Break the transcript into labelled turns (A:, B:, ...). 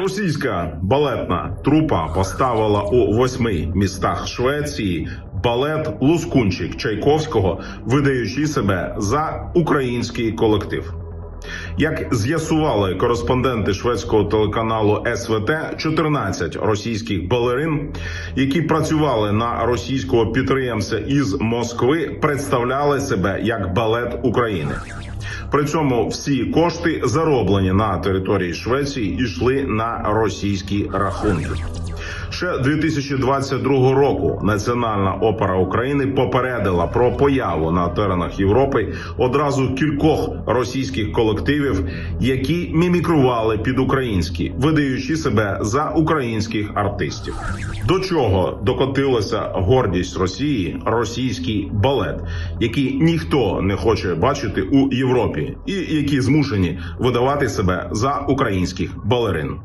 A: Російська балетна трупа поставила у восьми містах Швеції балет Лускунчик Чайковського, видаючи себе за український колектив. Як з'ясували кореспонденти шведського телеканалу СВТ, 14 російських балерин, які працювали на російського підприємця із Москви, представляли себе як балет України. При цьому всі кошти, зароблені на території Швеції, йшли на російські рахунки. Ще 2022 року Національна опера України попередила про появу на теренах Європи одразу кількох російських колективів, які мімікрували під українські, видаючи себе за українських артистів. До чого докотилася гордість Росії, російський балет, який ніхто не хоче бачити у Європі, і які змушені видавати себе за українських балерин.